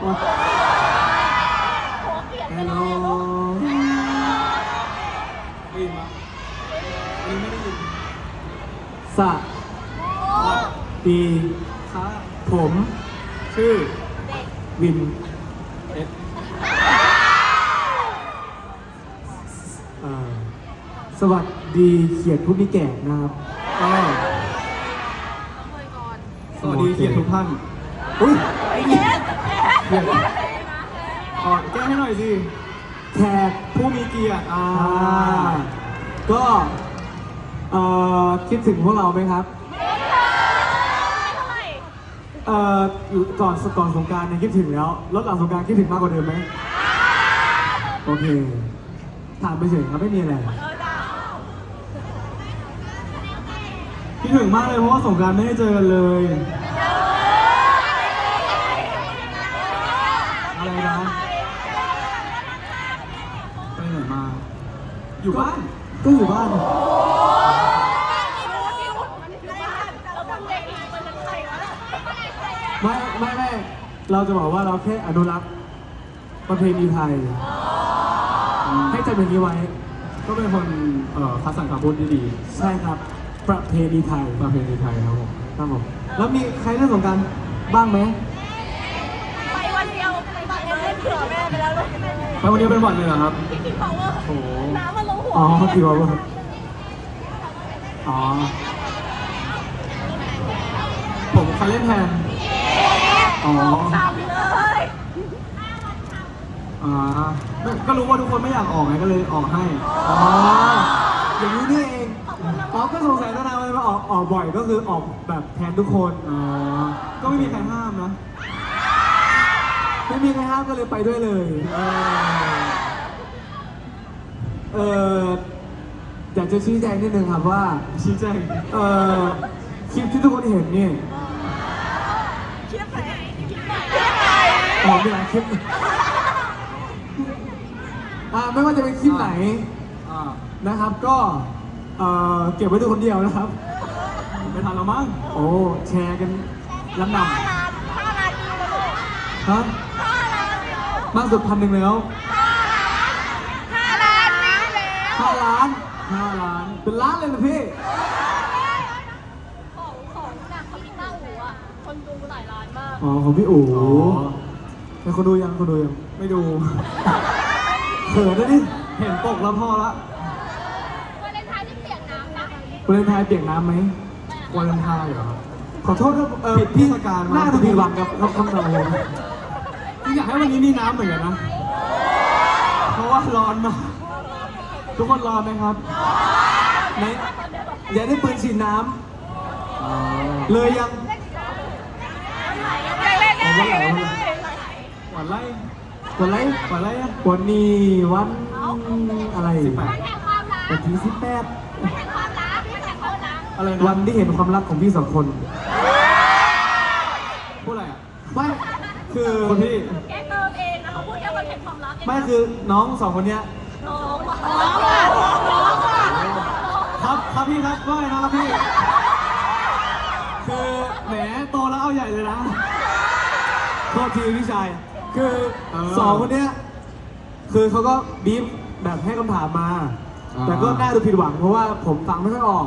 ฮัลโหลได้ยินปะอันนี้ไม่ได้ยินสะดีค่ะผม ชื่อ วินเอสเอ่อสวัสดีเขียดผู้มีแก่นะครับก็สวัสดีเกียรติทุกท่านอุ้ย เียรติอ๋อแก้ให้หน่อยสิแขกผู้มีเกียรติอ่าก็เอ่อคิดถึงพวกเราไหมครับเอ่อก่อนก่อนสงกรารเนี่ยคิดถึงแล้วแล้วหลังสงกรารคิดถึงมากกว่าเดิมไหมโอเคถามไปเฉยครับไม่มีอะไรคิดถึงมากเลยเพราะว่าสงกรารไม่ได้เจอกันเลย อะไรนะไปไหนมา อยู่บ้าน ก็อยู่บ้านไม่ไม่ไม่เราจะบอกว่าเราแค่อนุรักษ์ประเพณีไทย ให้จำอย่างนี้ไว้ ก็เป็นคนเอ่อคัดสรรคำพูดที่ดีใช่ครับ ประเพณีไทยประเพณีไทยครับผมครับผมแล้วมีใครเล่นสงกรารบ้างไหมไปวันเดียวไปตอนเล่นเผื่อแม่ไปแล้วเลยไปวันนี้เป็นวันเลยเหรอครับ พี่คิดบอกว่าโอ้โห น้ำมันลงหัว อ๋อกี่วันวะอ๋อ ผมใครเล่นแทนอ๋อทำเลยอ่าก็รู้ว่าทุกคนไม่อยากออกไงก็เลยออกให้ อ๋อ อย่างนี้นี่เองอ๋อก็สงสัยตั้งนานว่ามาออกออกบ่อยก็คือออกแบบแทนทุกคน อ๋อ ก็ไม่มีใครห้ามนะ ไม่มีใครห้ามก็เลยไปด้วยเลย เออเอออยากจะชี้แจงนิดนึงครับว่า ชี้แจงเออคลิปที่ทุกคนเห็นนี่คิดไหนคิดไหนคิดไหนผมมีหลายคลิปอ่าไม่ว่าจะเป็นคลิปไหนอ่านะครับ ก็เออเก็บไว้ดูคนเดียวนะครับไม่ทันแล้วมั้งโอ้แชร์กันล้ำนห้าล้านห้าล้านวิวแล้วลูกำฮะห้าล้านวิวมากสุดพันหนึ่งแล้ว ห้าล้านวิวแล้ว ห้าล้าน ห้าล้าน เป็นล้านเลยนะพี่ ของของหนักเขาพี่ต้าหูอะ คนดูหลายล้านมาก อ๋อ ของพี่อู๋อ๋อ เป็นคนดูยังคนดูยังไม่ดู เขินนะดิเห็นปกแล้วพอละวันเลนไทน์ที่เปียกน้ำนะวาเลนไทน์เปียกน้ำไหมวันเลนไทน์เหรอครับขอโทษครับเออผิดเทศกาลมากหน้าดูผิดหวังกับคำคำสั่งผมจริงอยากให้วันนี้มีน้ำเหมือนกันนะ เพราะว่าร้อนมาก ทุกคนร้อนไหมครับไหนอย่าได้ปืนฉีดน้อ๋อำเลยยังเล่นได้เล่นได้หวานไล่วันไรหวานไล่อะวันนี้วันอะไรสิบแปดแห่งความรักวันที่สิบแปดแห่งความรักแห่งความรักอะไรนะวันที่เห็นความรักของพี่สองคนพูดอะไรอะไม่คือคนที่แกเติมเองนะเขาพูดแค่วันแห่งความรักไม่คือน้องสองคนเนี้ย น้องอะน้องอะน้องอะครับครับพี่ครับว่าไงนะครับพี่ คือแหมโตแล้วเอาใหญ่เลยนะ โทษทีพี่ชาย คือเออสองคนเนี้ย คือเขาก็บีบแบบให้คำถามมา อ่าแต่ก็น่าดูผิดหวังเพราะว่าผมฟังไม่ค่อยออก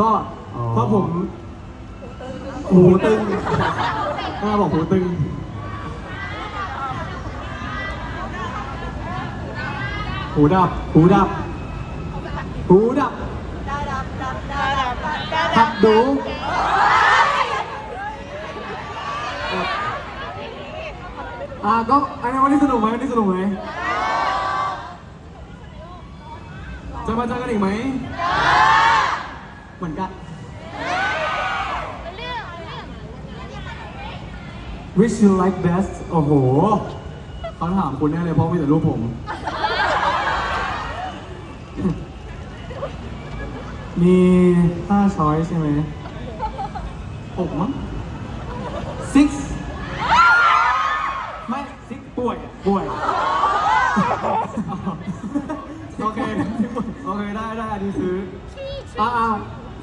ก็อ๋อ เพราะผม หูตึงหน้าบอกหูตึง หูดับ หูดับ หูดับหัดดูอ่าก็อันนี้วันนี้สนุกไหมวันนี้สนุกไหมจะมาเจอกันอีกไหมเหมือนกัน Wish you like best โอ้โหเขาถามคุณแน่เลยเพราะมีแต่รูปผม มีห้าช้อยใช่ไหมอกมั้ง six ไม่ six ป่วยป่วย โอเค โอเค ได้ได้อันนี้ซื้ออ่าอ่า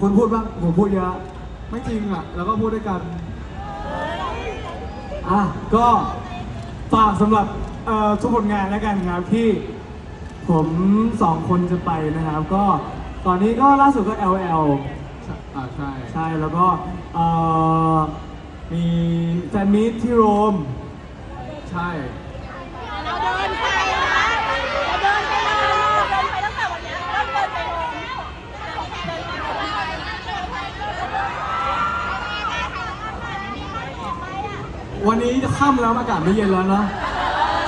คุณพูดบ้างผมพูดเยอะ ไม่จริงอะ แล้วก็พูดด้วยกัน อะ ก็ฝากสำหรับเอ่อทุกผลงานแล้วกันครับที่ผมสองคนจะไปนะครับ ก็ ตอนนี้ก็ล่าสุดก็ LL อ่าใช่ ใช่แล้วก็เอ่อมีแฟนมิตที่โรม ใช่ เราเดินไปนะเราเดินไปเลยเดินไปตั้งแต่วันนี้เริ่มเดินไปเลยเดินไปเลยวันนี้จะค่ำแล้วอากาศไม่เย็นแล้วนะ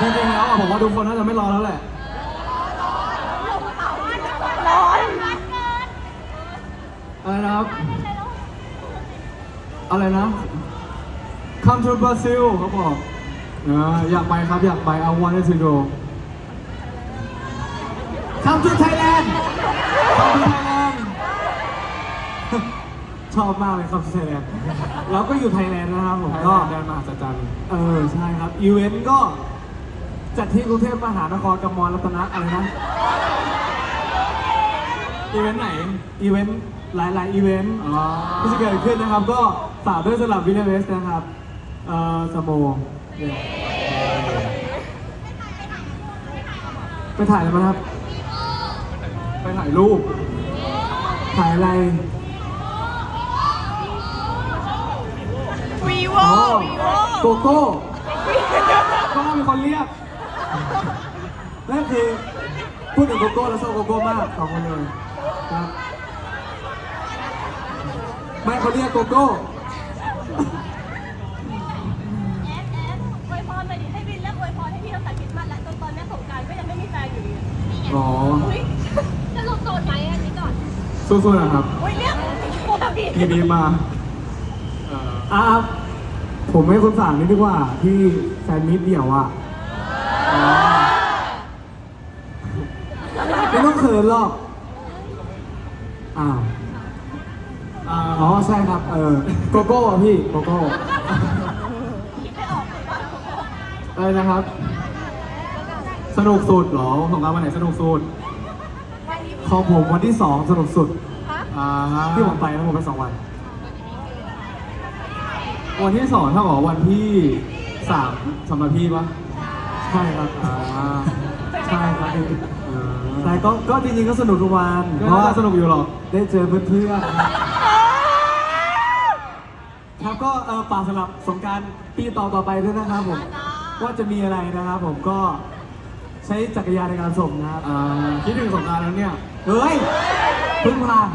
จริงๆแล้วอะผมว่าทุกคนน่าจะไม่รอแล้วแหละ ร้อน อะไรนะครับ อะไรนะ Come to Brazil เขาบอกอ่าอยากไปครับอยากไป I want to go Come to Thailand Come to Thailand ชอบมากเลยครับไทยแลนด์เราก็อยู่ไทยแลนด์นะครับผมก็ก็แดนมหัศจรรย์เออใช่ครับ อีเวนต์ก็จัดที่กรุงเทพมหานครกับมอรัตนะอะไรนะ อีเวนต์ไหน อีเวนต์หลายๆอีเวนต์อ๋อที่จะเกิดขึ้นนะครับ ก็ฝากด้วยสำหรับวิลเลเวสนะครับ เอ่อสโมไปถ่ายอะไรมาครับ ไปถ่ายรูป ถ่ายอะไร วีโวอ๋อวีโวโกโก้ก็มีคนเรียกนั่นคือพูดถึงโกโก้แล้วชอบโกโก้มากสองคนเลย ครับ ไม่เขาเรียกโกโก้แอดแอดอวยพรหน่อยดิให้วินเรียกอวยพรให้พี่ตั้งแต่คริสต์มาสแล้วจนตอนนี้สงกรารก็ยังไม่มีแฟนอยู่ดีอ๋ออุ้ยจะลงโสดไหมอันนี้ก่อนสู้ๆนะครับ อุ้ยเรียกโอ้พี่ทีนี้มาเอ่ออะผมให้คุณฝากนิดดีกว่า ที่แฟนมิตรเดี่ยวอะไม่ต้องเขินหรอก อ้าวอ่าอ๋อใช่ครับ เออโกโก้อะพี่โกโก้คิดไม่ออกเลยว่าอะไรนะครับ สนุกสุดเหรอของการวันไหนสนุกสุดวันนี้ของผมวันที่สองสนุกสุดฮะอ่าที่ผมไปนะผมไปสองวัน วันที่สองเท่ากับวันที่สามสำหรับพี่ปะใช่ครับอ่า ใช่ครับพี่เออแต่ก็ก็จริงๆก็สนุกทุกวันก็เพราะว่าสนุกอยู่หรอก ได้เจอเพื่อนๆครับครับก็เออฝากสำหรับสงกรารปีต่อต่อไปด้วยนะครับผมว่าจะมีอะไรนะครับผมก็ใช้จักรยานในการส่งนะครับอ่าคิดถึงสงกรารแล้วเนี่ย เฮ้ยเพิ่งผ่าน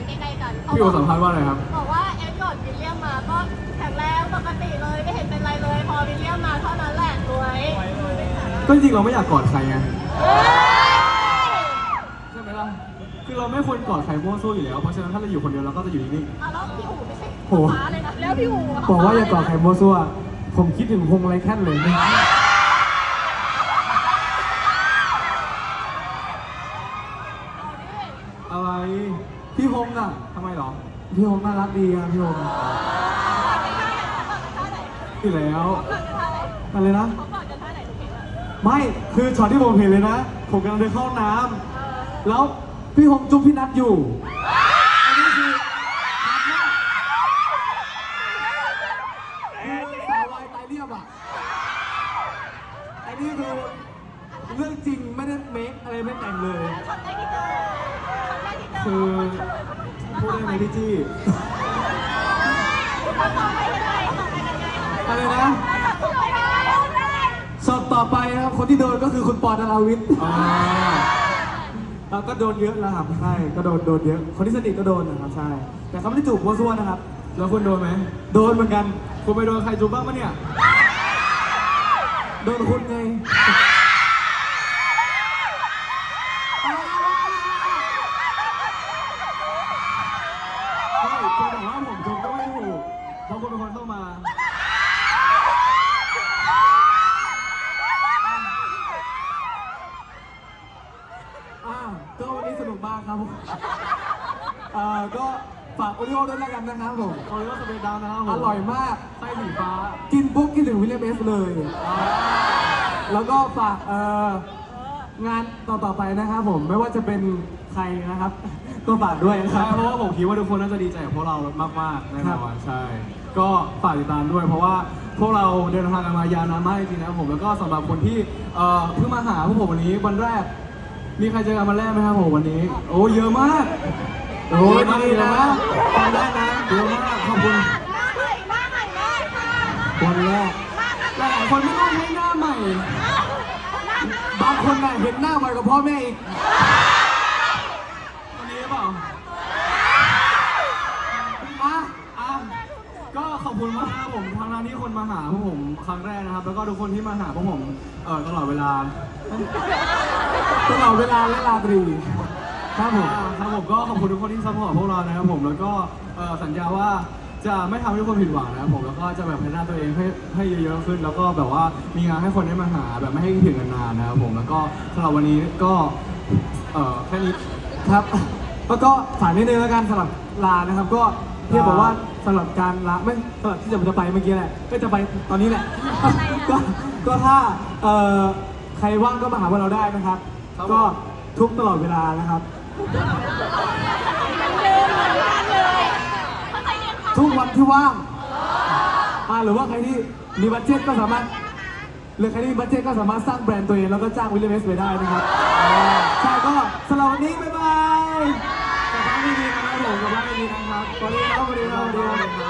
างานใกล้ๆกันเขาพี่โอสัมภาษณ์ว่าอะไรครับ บอกว่าแอดก่อนวิลเลียมมาก็แข็งแรงปกติเลยไม่เห็นเป็นไรเลย พอวิลเลียมมาเท่านั้นแหละรวยก็จริงๆเราไม่อยากกอดใครไงเฮ้ยใช่ไหมล่ะคือเราไม่ควรกอดใครมั่วซั่วอยู่แล้วเพราะฉะนั้นถ้าเราอยู่คนเดียวเราก็จะอยู่นิ่งอะแล้วพี่หูไม่ใช่โหฟ้าเลยนะแล้วพี่หูะบอกว่าอย่ากอดใครโมวซัวผมคิดถึงพงไรแค่นเลยๆ อะไร พี่พงษ์อะ ทำไมหรอ พี่พงษ์น่ารักดีอะพี่พงษ์ที่แล้วอะไรนะเขาบอกจะท่าไหนทุกทีอะไม่คือช็อตที่ผมเห็นเลยนะ ผมกำลังเดินเข้าห้องน้ำแล้วพี่พงษ์จุ๊บพี่นัทอยู่อันนี้คือนัทมากคือสาววายตายเรียบอะอันนี้คือเรื่องจริงไม่ได้เมคอะไรไม่แต่งเลยช็อตแรกที่เจอช็อตแรกที่เจอคือ พูดได้ไหมพี่จี้ต่อไปยังไงต่อไปยังไงอะไรนะต่อไปยังไงช็อตต่อไปนะครับคนที่โดนก็คือคุณปอนาราวิทย์อ่าแล้วก็โดนเยอะแล้วครับใช่ก็โดนโดนเยอะ คนที่สนิทก็โดนนะครับใช่ แต่เขาไม่ได้จูบโมวซัวนะครับ แล้วคุณโดนไหม โดนเหมือนกัน คุณไปโดนใครจุ๊บบ้างปะเนี่ย โดนคุณไง ใช่จะบอกว่าผมจุ๊บก็ไม่ถูก เพราะคุณเป็นคนเข้ามา อ่าก็วันนี้สนุกมากครับผมเอ่อก็ฝากโอริโอด้วยแล้วกันนะครับผม โอริโอสเปรดาวนะครับผมอร่อยมาก ไส้สีฟ้า กินปุ๊บคิดถึงวิลเลียมเอสเลย แล้วก็ฝากเอ่องานต่อๆไปนะครับผม ไม่ว่าจะเป็นใครนะครับ ก็ฝากด้วยนะคใช่รับ เพราะว่าผมคิดว่าทุกคนน่าจะดีใจกับพวกเรามากๆแน่นอนใช่ ก็ฝากติดตามด้วย เพราะว่าพวกเราเดินทางกันมายาวนานมากจริงๆนะครับผมแล้วก็สำหรับคนที่เอ่อเพิ่งมาหาพวกผมวันนี้วันแรก มีใครเจอกันวันแรกไหมครับผมวันนี้ โอ้เยอะมาก โอ้ยดีนะทำได้นะเยอะมากขอบคุณหน้าใหม่หน้าใหม่มากค่ะวันแรกหลายๆคนไม่ต้องให้หน้าใหม่ บางคนน่ะเห็นหน้าไวกว่าพ่อแม่อีกวันนี้หรือเปล่าอะอะก็ขอบคุณมากนะครับผมทางร้านที่คนมาหาพวกผมครั้งแรกนะครับ แล้วก็ทุกคนที่มาหาพวกผมเอ่อตลอดเวลาตลอดเวลาและราตรี ครับผมอ่าครับผมก็ขอบคุณทุกคนที่ซัพพอร์ตพวกเรานะครับผมแล้วก็เอ่อสัญญาว่าจะไม่ทำให้ทุกคนผิดหวังนะครับผมแล้วก็จะแบบพัฒนาตัวเองให้ให้เยอะๆขึ้น แล้วก็แบบว่ามีงานให้คนได้มาหาแบบไม่ให้คิดถึงกันนานนะครับผมแล้วก็สำหรับวันนี้ก็เอ่อแค่นี้ครับ แล้วก็ฝากนิดนึงแล้วกันสำหรับลานะครับ ก็เพียบอกว่าสำหรับการลาไม่สำหรับที่จะจะไปเมื่อกี้แหละก็จะไปตอนนี้แหละก็ก็ถ้าเอ่อใครว่างก็มาหาพวกเราได้นะครับครับก็ทุกตลอดเวลานะครับ ทุกวันที่ว่างอ่าหรือว่าใครที่มีบัตเจ็ตก็สามารถหรือใครที่มีบัตเจ็ตก็สามารถสร้างแบรนด์ตัวเองแล้วก็จ้างวิลเลมเอสไปได้นะครับใช่ก็สำหรับวันนี้บ๊ายบายกลับบ้านดีๆนะครับผมกลับบ้านดีๆนะครับสวัสดีครับสวัสดีครับสวัสดีครับ